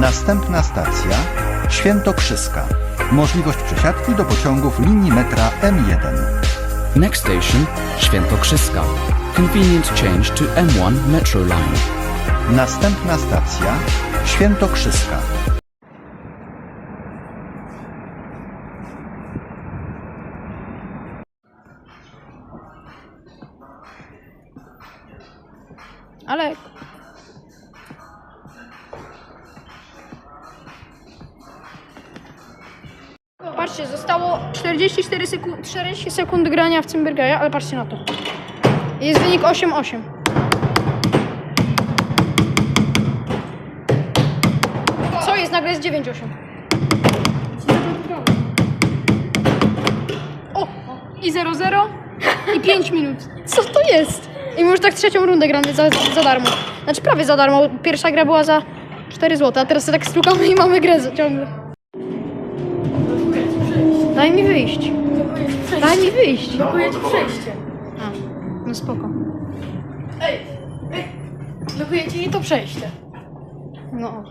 Następna stacja Świętokrzyska. Możliwość przesiadki do pociągów linii metra M1. Next station, Świętokrzyska. Convenient change to M1 Metro line. Następna stacja Świętokrzyska. Ale... Patrzcie, zostało 44 sekund, 40 sekund grania w Cymbergaja, ale patrzcie na to. Jest wynik 8-8. Co jest? Nagle jest 9-8. O! I 0-0 i 5 minut. Co to jest? I my już tak trzecią rundę gramy za, za darmo. Znaczy prawie za darmo. Pierwsza gra była za 4 zł, a teraz tak stukamy i mamy grę ciągle. Daj mi wyjść. Daj mi wyjść. Blokuję ci przejście. A, no spoko. Ej, ej, blokuję ci i to przejście. No ok.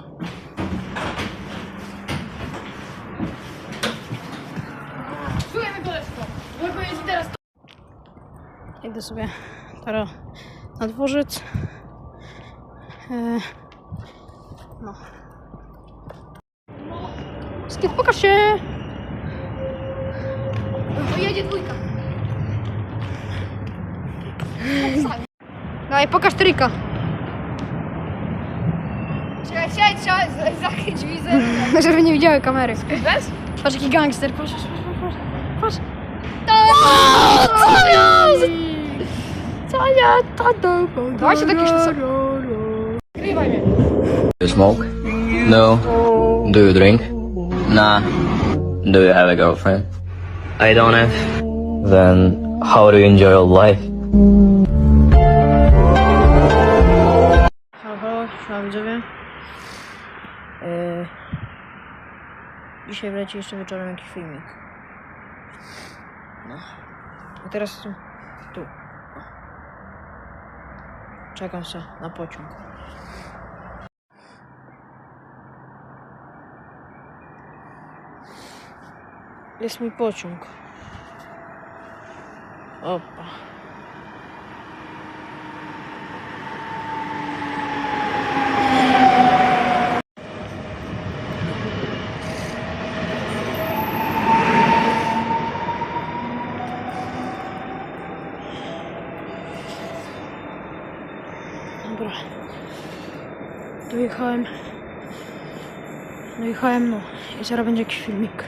Czujemy koleżko. Blokuję ci teraz to. Idę sobie teraz na dworzec. E, no. Skit, pokaż się! No jedzie dwójka. Daj, pokaż trika. Czekaj, czekaj, trzeba z- zachyć widzę. Żeby nie widziały kamery. Bez? Patrz jaki gangster, patrz, patrz, patrz, patrz. patrz. Co jest? Co ja tato? Dawajcie takie sztuce. Grywaj mnie. Do you smoke? No. Do you drink? Nah. Do you have a girlfriend? I don't have. Then how do you enjoy your life? Halo, halo, siema widzowie. Yy, dzisiaj wleci jeszcze wieczorem jakiś filmik. No. A teraz tu. tu. Czekam się na pociąg. Jest mi pociąg. Opa. Dobra. Dojechałem. Dojechałem, no. I zaraz będzie jakiś filmik.